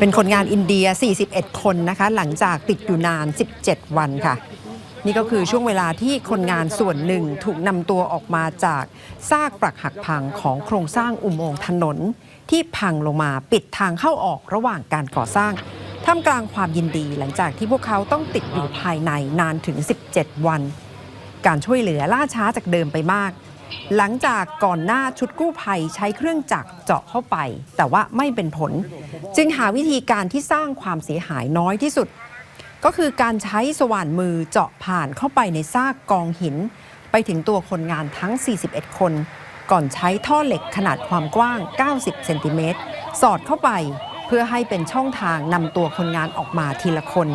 เป็นคนงานอินเดีย 41 คนนะคะ หลังจากติดอยู่นาน 17 วันค่ะ นี่ก็คือช่วงเวลาที่คนงานส่วนหนึ่งถูกนำตัวออกมาจากซากปรักหักพังของโครงสร้างอุโมงค์ถนน ที่พังลงมาปิดทางเข้าออกระหว่างการก่อสร้างท่ามกลางความยินดีหลังจากที่พวกเขาต้องติดอยู่ภายในนานถึง 17 วัน การช่วยเหลือล่าช้าจากเดิมไปมาก หลังจากก่อนหน้าชุดกู้ภัยใช้เครื่องจักรเจาะเข้าไป แต่ว่าไม่เป็นผล จึงหาวิธีการที่สร้างความเสียหายน้อยที่สุด ก็คือการใช้สว่านมือเจาะผ่านเข้าไปในซากกองหิน ไปถึงตัวคนงานทั้ง 41 คน ก่อนใช้ท่อเหล็กขนาดความกว้าง 90 เซนติเมตรสอดเข้าไปเพื่อให้เป็นช่องทางนำตัวคนงานออกมาทีละคน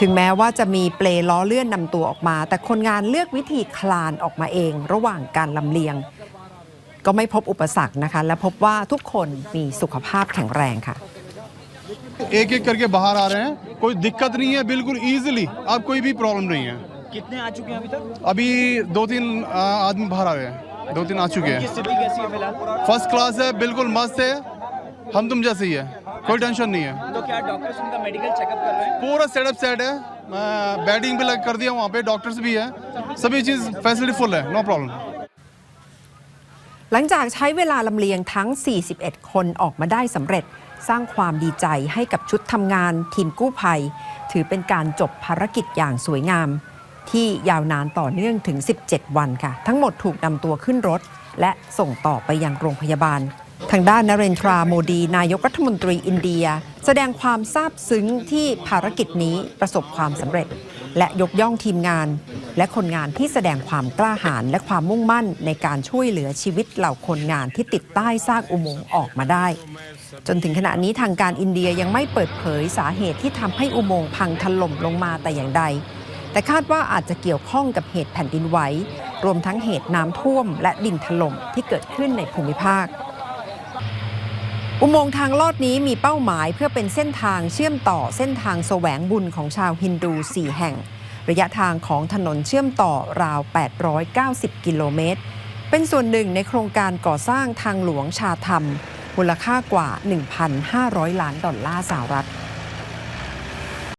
ถึงแม้ว่าจะมีเปลล้อเลื่อนนำตัวออกมา แต่คนงานเลือกวิธีคลานออกมาเอง ระหว่างการลำเลียง ก็ไม่พบอุปสรรคนะคะ และพบว่าทุกคนมีสุขภาพแข็งแรงค่ะ एक एक करके बाहर आ रहे हैं कोई दिक्कत नहीं है बिल्कुल इजीली अब कोई भी प्रॉब्लम नहीं है कितने आ चुके हैं अभी तक अभी दो तीन आ, आदमी बाहर आ गए हैं दो तीन आ चुके की हैं स्थिति कैसी है फिलहाल फर्स्ट क्लास है बिल्कुल मस्त है हम तुम जैसे ही है कोई टेंशन नहीं है तो क्या डॉक्टर्स उनका मेडिकल चेकअप कर रहे हैं पूरा सेटअप सेट है बेडिंग भी लग कर दिया वहाँ पे डॉक्टर्स भी है सभी चीज़ फैसिलिटी फुल है नो प्रॉब्लम หลังจากใช้เวลาลำเลียงทั้ง 41 คนออกมาได้สำเร็จ สร้างความดีใจให้กับชุดทำงานทีมกู้ภัย ถือเป็นการจบภารกิจอย่างสวยงาม ที่ยาวนานต่อเนื่องถึง 17 วันค่ะ ทั้งหมดถูกนำตัวขึ้นรถ และส่งต่อไปยังโรงพยาบาล ทางด้านนเรนทราโมดี นายกรัฐมนตรีอินเดีย แสดงความซาบซึ้งที่ภารกิจนี้ประสบความสำเร็จ และยกย่องทีมงาน และคนงานที่แสดงความกล้าหาญและความมุ่งมั่นในการช่วยเหลือชีวิตเหล่าคนงานที่ติดใต้ซากอุโมงค์ออกมาได้ จนถึงขณะนี้ทางการอินเดียยังไม่เปิดเผยสาเหตุที่ทำให้อุโมงค์พังถล่มลงมาแต่อย่างใด แต่คาดว่าอาจจะเกี่ยวข้องกับเหตุแผ่นดินไหวรวมทั้งเหตุน้ำท่วมและดินถล่มที่เกิดขึ้นในภูมิภาค อุโมงค์ทางลอดนี้มีเป้าหมายเพื่อเป็นเส้นทางเชื่อมต่อเส้นทางแสวงบุญของชาวฮินดู 4 แห่ง ระยะทางของถนนเชื่อมต่อราว 890 กิโลเมตร เป็นส่วนหนึ่งในโครงการก่อสร้างทางหลวงชาธรรม มูลค่ากว่า 1,500 ล้านดอลลาร์สหรัฐ